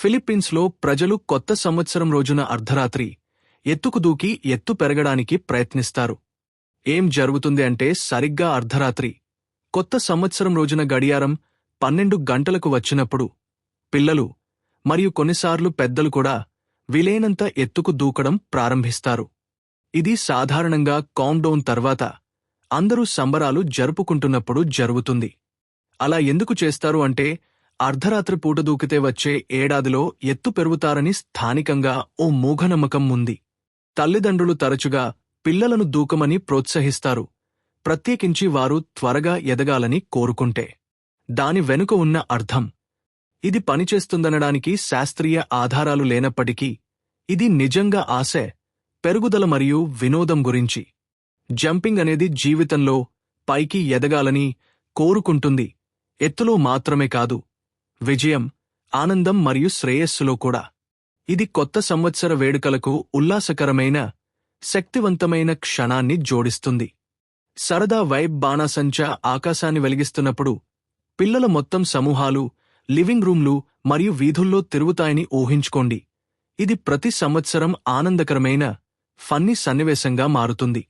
ఫిలిప్పీన్స్లో ప్రజలు కొత్త సంవత్సరం రోజున అర్ధరాత్రి ఎత్తుకు దూకి ఎత్తు పెరగడానికి ప్రయత్నిస్తారు. ఏం జరుగుతుంది అంటే సరిగ్గా అర్ధరాత్రి. కొత్త సంవత్సరం రోజున గడియారం పన్నెండు గంటలకు వచ్చినప్పుడు పిల్లలు మరియు కొన్నిసార్లు పెద్దలు కూడా విలేనంత ఎత్తుకు దూకడం ప్రారంభిస్తారు. ఇది సాధారణంగా కౌంట్డౌన్ తర్వాత అందరూ సంబరాలు జరుపుకుంటున్నప్పుడు జరుగుతుంది. అలా ఎందుకు చేస్తారు అంటే అర్ధరాత్రి పూట దూకితే వచ్చే ఏడాదిలో ఎత్తు పెరుగుతారని స్థానికంగా ఓ మూఢనమ్మకం ఉంది. తల్లిదండ్రులు తరచుగా పిల్లలను దూకమని ప్రోత్సహిస్తారు. ప్రత్యేకించి వారు త్వరగా ఎదగాలని కోరుకుంటే. దాని వెనుక ఉన్న అర్థం. ఇది పనిచేస్తుందనడానికి శాస్త్రీయ ఆధారాలు లేనప్పటికీ ఇది నిజంగా ఆశే పెరుగుదల మరియు వినోదం గురించి. జంపింగ్ అనేది జీవితంలో పైకి ఎదగాలని కోరుకుంటుంది. ఎత్తులో మాత్రమే కాదు విజయం ఆనందం మరియు శ్రేయస్సులో కూడా. ఇది కొత్త సంవత్సర వేడుకలకు ఉల్లాసకరమైన శక్తివంతమైన క్షణాన్ని జోడిస్తుంది. సరదా వైబ్ బాణాసంచ ఆకాశాన్ని వెలిగిస్తున్నప్పుడు పిల్లల మొత్తం సమూహాలు లివింగ్ రూమ్లు మరియు వీధుల్లో తిరుగుతాయని ఊహించుకోండి. ఇది ప్రతి సంవత్సరం ఆనందకరమైన ఫన్నీ సన్నివేశంగా మారుతుంది.